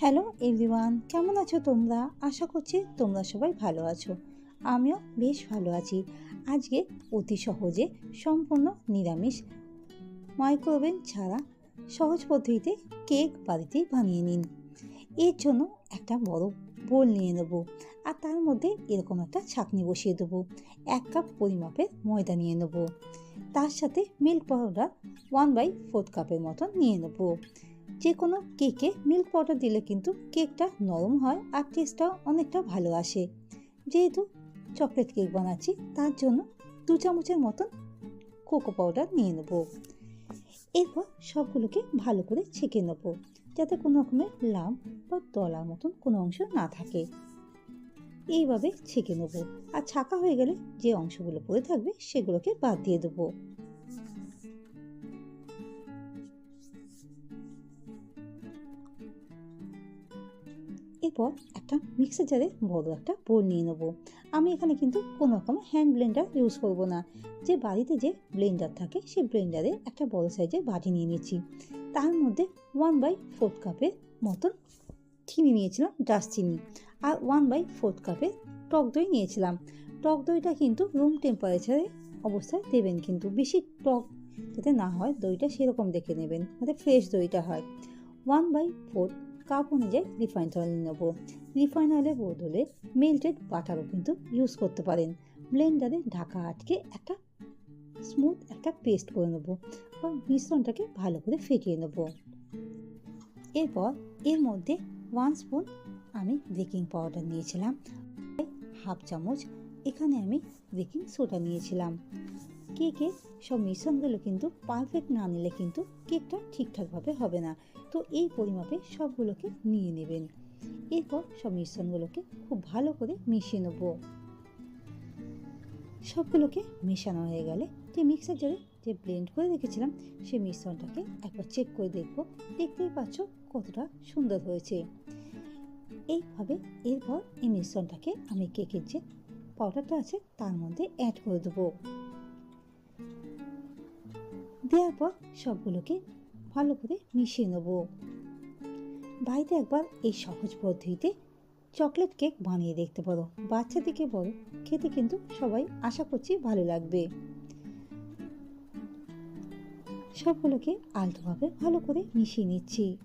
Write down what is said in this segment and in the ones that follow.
Hello everyone, কেমন আছো তোমরা? আশা করছি তোমরা সবাই ভালো আছো। আমিও বেশ ভালো আছি। আজকে অতি সহজে সম্পূর্ণ নিরামিষ মাইক্রোওভেন ছাড়া সহজ পদ্ধতিতে কেক বাড়িতেই বানিয়ে নিন। এর জন্য একটা বড় বোল নিয়ে নেব আর তার মধ্যে এরকম একটা ছাকনি বসিয়ে দেবো। এক কাপ পরিমাপের ময়দা নিয়ে নেব। তার সাথে milk powder one by four কাপের মতন নিয়ে নেব। যে কোনো কেকে মিল্ক পাউডার দিলে কিন্তু কেকটা নরম হয় আর টেস্টটাও অনেকটা ভালো আসে। যেহেতু চকলেট কেক বানাচ্ছি, তার জন্য দু চামচের মতন কোকো পাউডার নিয়ে নেব। এরপর সবগুলোকে ভালো করে ছেঁকে নেব, যাতে কোনো রকমের লাম বা দলার মতন কোনো অংশ না থাকে। এইভাবে ছেঁকে নেব। আর ছাকা হয়ে গেলে যে অংশগুলো পড়ে থাকবে, সেগুলোকে বাদ দিয়ে দেবো। এরপর একটা মিক্সার জারে বড় একটা বোল নিয়ে নেব। আমি এখানে কিন্তু কোনো রকম হ্যান্ড ব্লেন্ডার ইউজ করব না। যে বাড়িতে যে ব্লেন্ডার থাকে, সেই ব্লেন্ডারে একটা বড় সাইজের বাটি নিয়ে নিয়েছি তার মধ্যে ওয়ান বাই ফোর্থ কাপের মতন চিনি নিয়েছিলাম চিনি। আর ওয়ান বাই ফোর্থ কাপের টক দই নিয়েছিলাম। টক দইটা কিন্তু রুম টেম্পারেচারে অবস্থায় দেবেন কিন্তু। বেশি টক যাতে না হয়, দইটা সেরকম দেখে নেবেন। যাতে ফ্রেশ দইটা হয়। ওয়ান বাই ফোর কাপ অনুযায়ী রিফাইন্ড অয়েল নেব। রিফাইন অয়েলের বদলে মেল্টেড বাটারও কিন্তু ইউজ করতে পারেন। ব্লেন্ডারে ঢাকা আটকে একটা স্মুথ একটা পেস্ট করে নেব বা মিশ্রণটাকে ভালো করে ফেটিয়ে নেব। এরপর এর মধ্যে ওয়ান স্পুন আমি বেকিং পাউডার নিয়েছিলাম। হাফ চামচ এখানে আমি বেকিং সোডা নিয়েছিলাম। কেকের সব মিশ্রণগুলো কিন্তু পারফেক্ট না নিলে কিন্তু কেকটা ঠিকঠাকভাবে হবে না। তো এই পরিমাপে সবগুলোকে নিয়ে নেবেন। এরপর সব মিশ্রণগুলোকে খুব ভালো করে মিশিয়ে নেব। সবগুলোকে মেশানো হয়ে গেলে যে মিক্সার জারে যে ব্লেন্ড করে রেখেছিলাম সেই মিশ্রণটাকে একবার চেক করে দেখব। দেখতেই পাচ্ছ কতটা সুন্দর হয়েছে। এইভাবে এরপর এই মিশ্রণটাকে আমি কেকের যে পাউডারটা আছে, তার মধ্যে অ্যাড করে দেবো। দেওয়ার পর সবগুলোকে ভালো করে মিশিয়ে নেব। বাড়িতে একবার এই সহজ পদ্ধতিতে চকলেট কেক বানিয়ে দেখতে পারো। বাচ্চা থেকে বড় খেতে কিন্তু সবাই আশা করছি ভালো লাগবে। সবগুলোকে আলতোভাবে ভালো করে মিশিয়ে নিচ্ছি।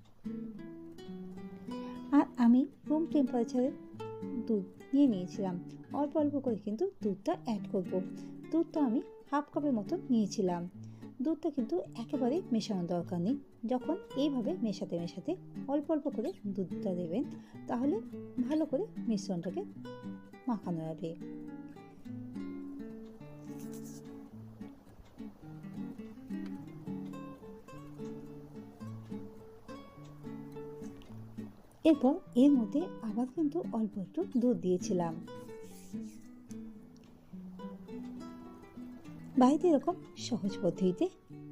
আর আমি রুম টেম্পারেচারে দুধ নিয়ে নিয়েছিলাম। অল্প অল্প করে কিন্তু দুধটা অ্যাড করব। দুধটা আমি হাফ কাপের মতো নিয়েছিলাম। দুধটা কিন্তু একেবারে মেশানো দরকার নেই। যখন এইভাবে মেশাতে মেশাতে অল্প অল্প করে দুধটা দেবেন, তাহলে ভালো করে মিশ্রণটাকে মাখানো যাবে। এরপর এর মধ্যে আবার কিন্তু অল্প একটু দুধ দিয়েছিলাম। বাড়িতে এরকম সহজ পদ্ধতিতে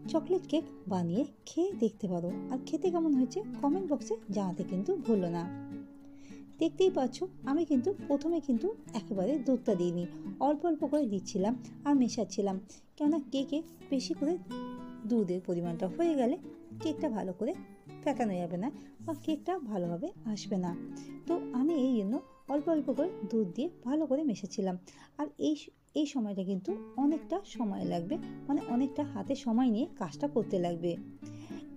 চকলেট কেক বানিয়ে খেয়ে দেখতে পারো। আর খেতে কেমন হয়েছে কমেন্ট বক্সে জানাতে কিন্তু ভুলো না। দেখতেই পাচ্ছ, আমি কিন্তু প্রথমে কিন্তু একেবারে দুধটা দিইনি। অল্প অল্প করে দিচ্ছিলাম আর মেশাচ্ছিলাম। কেননা কেকে বেশি করে দুধের পরিমাণটা হয়ে গেলে কেকটা ভালো করে ফেটানো যাবে না বা কেকটা ভালোভাবে আসবে না। তো আমি এই জন্য অল্প অল্প করে দুধ দিয়ে ভালো করে মেশাচ্ছিলাম। আর এই এই সময়টা কিন্তু অনেকটা সময় লাগবে। মানে অনেকটা হাতে সময় নিয়ে কাজটা করতে লাগবে।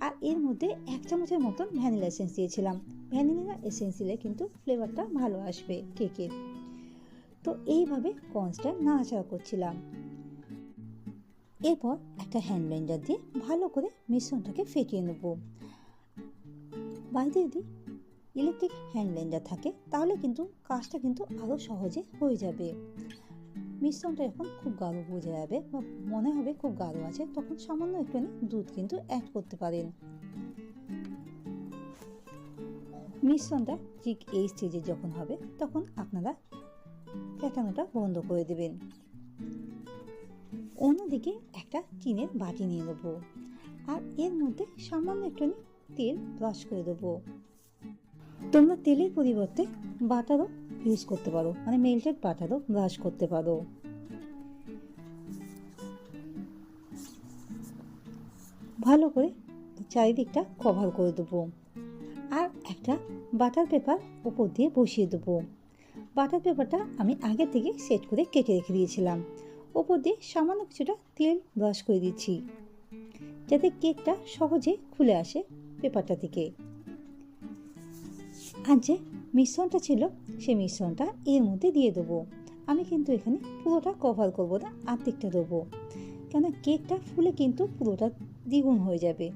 আর এর মধ্যে এক চামচের মতন ভ্যানিলা এসেন্স দিয়েছিলাম। ভ্যানিলা এসেন্স দিলে কিন্তু ফ্লেভারটা ভালো আসবে কেকের। তো এইভাবে কনসটা নাড়াচাড়া করছিলাম। এরপর একটা হ্যান্ড ব্লেন্ডার দিয়ে ভালো করে মিশ্রণটাকে ফেটিয়ে নেব। বাড়িতে যদি ইলেকট্রিক হ্যান্ড ব্লেন্ডার থাকে, তাহলে কিন্তু কাজটা কিন্তু আরও সহজে হয়ে যাবে। মিশ্রণটা যখন খুব গাঢ় বোঝা যাবে বা মনে হবে খুব গাঢ় আছে, তখন সামান্য একটুখানি দুধ কিন্তু অ্যাড করতে পারেন। মিশ্রণটা ঠিক এই স্টেজে যখন হবে, তখন আপনারা ফেটানোটা বন্ধ করে দেবেন। অন্যদিকে একটা টিনের বাটি নিয়ে নেব আর এর মধ্যে সামান্য একটুখানি তেল ব্রাশ করে দেবো। তোমরা তেলের পরিবর্তে বাটারও ইউজ করতে পারো। মানে মেল্টেড বাটারও ব্রাশ করতে পারো। ভালো করে চারিদিকটা কভার করে দেবো। আর একটা বাটার পেপার উপর দিয়ে বসিয়ে দেবো। বাটার পেপারটা আমি আগে থেকে সেট করে কেটে রেখে দিয়েছিলাম। ওপর দিয়ে সামান্য কিছুটা তেল ব্রাশ করে দিচ্ছি। যাতে কেকটা সহজে খুলে আসে পেপারটা থেকে। আর যে মিশ্রণটা ছিল সেই মিশ্রণটা এর মধ্যে দিয়ে দেবো। আমি কিন্তু এখানে পুরোটা কভার করব না, আর্ধেকটা দেবো। কেন কেকটা ফুলে কিন্তু পুরোটা দ্বিগুণ হয়ে যাবে।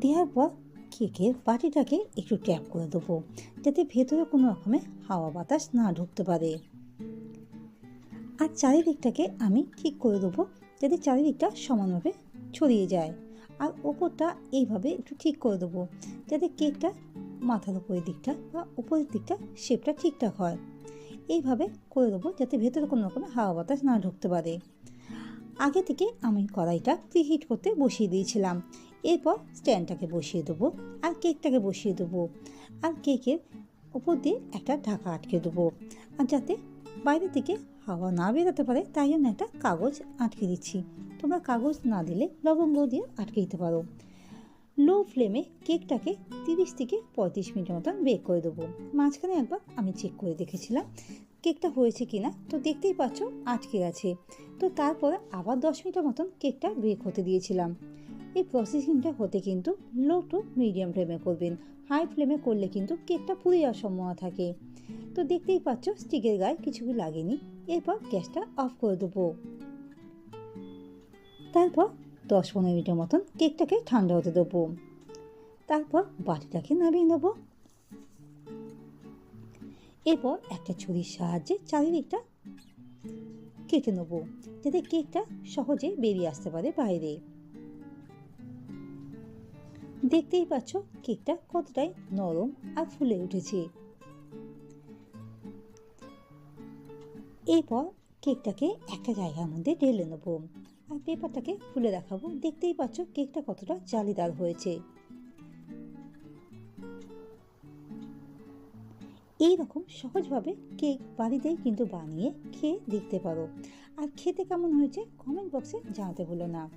দেওয়ার পর কেকের বাটিটাকে একটু ট্যাপ করে দেবো, যাতে ভেতরে কোনো রকমের হাওয়া বাতাস না ঢুকতে পারে। আর চারিদিকটাকে আমি ঠিক করে দেবো, যাতে চারিদিকটা সমানভাবে ছড়িয়ে যায়। আর ওপরটা এইভাবে একটু ঠিক করে দেবো, যাতে কেকটা মাথার উপরের দিকটা বা উপরের দিকটা শেপটা ঠিকঠাক হয়। এইভাবে করে দেবো যাতে ভেতরে কোনো রকমের হাওয়া বাতাস না ঢুকতে পারে। আগে থেকে আমি কড়াইটা প্রিহিট করতে বসিয়ে দিয়েছিলাম। এরপর স্ট্যান্ডটাকে বসিয়ে দেবো আর কেকটাকে বসিয়ে দেবো আর কেকের উপর দিয়ে একটা ঢাকা আটকে দেবো। আর যাতে বাইরে থেকে হাওয়া না বেরোতে পারে, তাই জন্য একটা কাগজ আটকে দিচ্ছি। তোমরা কাগজ না দিলে লবঙ্গ দিয়ে আটকে দিতে পারো। লো ফ্লেমে কেকটাকে তিরিশ থেকে পঁয়ত্রিশ মিনিটের মতন বেক করে দেবো। মাঝখানে একবার আমি চেক করে দেখেছিলাম কেকটা হয়েছে কি না তো দেখতেই পাচ্ছ আটকে গেছে। তো তারপরে আবার দশ মিনিটের মতন কেকটা বেক হতে দিয়েছিলাম। এই প্রসেসিংটা হতে কিন্তু লো টু মিডিয়াম ফ্লেমে করবেন। হাই ফ্লেমে করলে কিন্তু কেকটা পুড়ে যাওয়ার সম্ভাবনা থাকে। তো দেখতেই পাচ্ছ স্টিকের গায়ে কিছু লাগেনি। এরপর গ্যাসটা অফ করে দেবো। তারপর দশ পনেরো মিনিটের মতন কেকটাকে ঠান্ডা হতে দেবো। তারপর বাটিটাকে নামিয়ে নেব। এরপর একটা ছুরির সাহায্যে চারিদিকটা কেটে নেব, যাতে কেকটা সহজে বেরিয়ে আসতে পারে বাইরে। দেখতেই পাচ্ছ কেকটা কতটাই নরম আর ফুলে উঠেছে। এরপর কেকটাকে একটা জায়গার মধ্যে ঢেলে নেব। আর পেপারটাকে খুলে দেখাবো। দেখতেই পাচ্ছ কেকটা কতটা জালিদার হয়েছে। এই রকম সহজভাবে কেক বাড়িতেই কিন্তু বানিয়ে খেয়ে দেখতে পারো। আর খেতে কেমন হয়েছে কমেন্ট বক্সে জানাতে ভুলো না।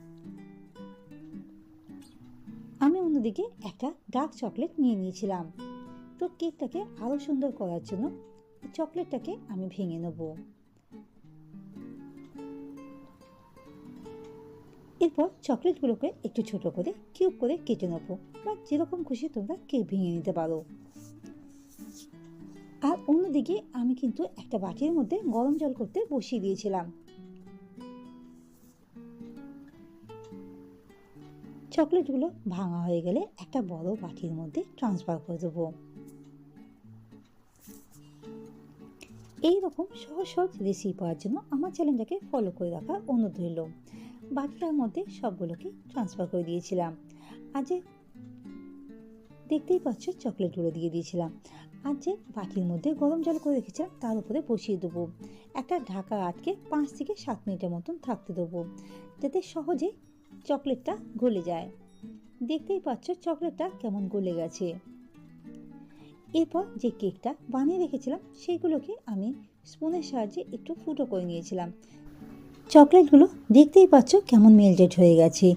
আমি অন্যদিকে একটা ডার্ক চকলেট নিয়ে নিয়েছিলাম। তো কেকটাকে আরও সুন্দর করার জন্য চকলেটটাকে আমি ভেঙে নেব। এরপর চকলেটগুলোকে একটু ছোট করে, কিউব করে কেটে নেব বা যেরকম খুশি তোমরা কেক ভেঙে নিতে পারো। আর অন্যদিকে আমি কিন্তু একটা বাটির মধ্যে গরম জল করতে বসিয়ে দিয়েছিলাম। চকলেটগুলো ভাঙা হয়ে গেলে একটা বড় বাটির মধ্যে ট্রান্সফার করে দেবো। এই রকম সহজ সহজ রেসিপি পাওয়ার জন্য আমার চ্যানেলটাকে ফলো করে রাখার অনুরোধ রইল। বাটিটার মধ্যে সবগুলোকে ট্রান্সফার করে দিয়েছিলাম। আর যে দেখতেই পাচ্ছ চকলেটগুলো দিয়ে দিয়েছিলাম। আর যে বাটির মধ্যে গরম জল করে রেখেছিলাম, তার উপরে বসিয়ে দেবো। একটা ঢাকা আটকে পাঁচ থেকে সাত মিনিটের মতন থাকতে দেবো, যাতে সহজে চকলেটটা গলে যায়। দেখতেই পাচ্ছ চকলেটটা কেমন গলে গেছে। এরপর যে কেকটা বানিয়ে রেখেছিলাম সেগুলোকে আমি স্পুনের সাহায্যে একটু ফুটো করে নিয়েছিলাম। চকলেটগুলো দেখতেই পাচ্ছ কেমন মেল্টেড হয়ে গেছে।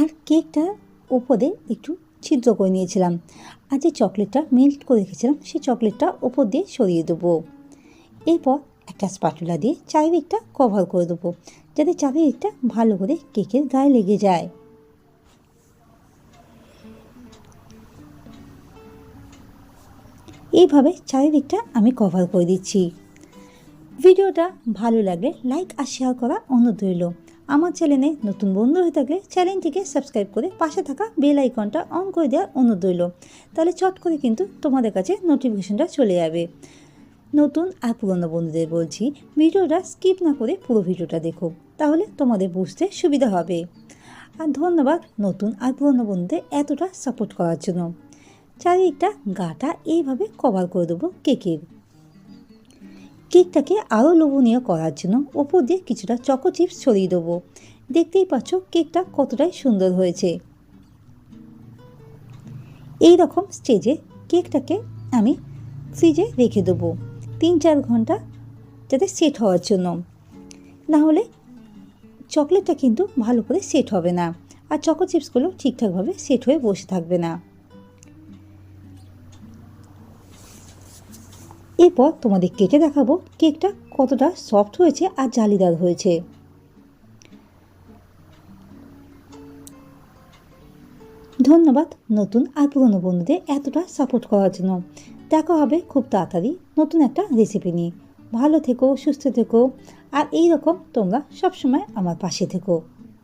আর কেকটা উপরে একটু ছিদ্র করে নিয়েছিলাম। আর যে চকলেটটা মেল্ট করে রেখেছিলাম সেই চকলেটটা ওপর দিয়ে সরিয়ে দেবো। এরপর একটা স্পাটুলা দিয়ে চারিদিকটা কভার করে দেবো, যাতে চারিদিকটা ভালো করে কেকের গায়ে লেগে যায়। এইভাবে চারিদিকটা আমি কভার করে দিচ্ছি। ভিডিওটা ভালো লাগলে লাইক আর শেয়ার করা অনুরোধ রইল। আমার চ্যানেলে নতুন বন্ধু হয়ে থাকলে চ্যানেলটিকে সাবস্ক্রাইব করে পাশে থাকা বেল আইকনটা অন করে দেওয়ার অনুরোধ রইল। তাহলে চট করে কিন্তু তোমাদের কাছে নোটিফিকেশনটা চলে যাবে। নতুন আর পুরনো বন্ধুদের বলছি, ভিডিওটা স্কিপ না করে পুরো ভিডিওটা দেখো, তাহলে তোমাদের বুঝতে সুবিধা হবে। আর ধন্যবাদ নতুন আর পুরনো বন্ধুদের এতটা সাপোর্ট করার জন্য। চারিদিকটা গাটা এইভাবে কভার করে দেবো কেকের। কেকটাকে আরও লোভনীয় করার জন্য ওপর দিয়ে কিছুটা চকো চিপস ছড়িয়ে দেবো। দেখতেই পাচ্ছ কেকটা কতটাই সুন্দর হয়েছে। এই রকম স্টেজে কেকটাকে আমি ফ্রিজে রেখে দেবো। তিন চার ঘণ্টা যাতে সেট হওয়ার জন্য। না হলে চকলেটটা কিন্তু ভালো করে সেট হবে না। আর চকো চিপসগুলো ঠিকঠাকভাবে সেট হয়ে বসে থাকবে না। এরপর তোমাদের কেটে দেখাবো কেকটা কতটা সফট হয়েছে আর জালিদার হয়েছে। ধন্যবাদ নতুন আর পুরনো বন্ধুদের এতটা সাপোর্ট করার জন্য। দেখা হবে খুব তাড়াতাড়ি নতুন একটা রেসিপি নিয়ে। ভালো থেকো, সুস্থ থেকো, আর এই রকম তোমরা সবসময় আমার পাশে থেকো।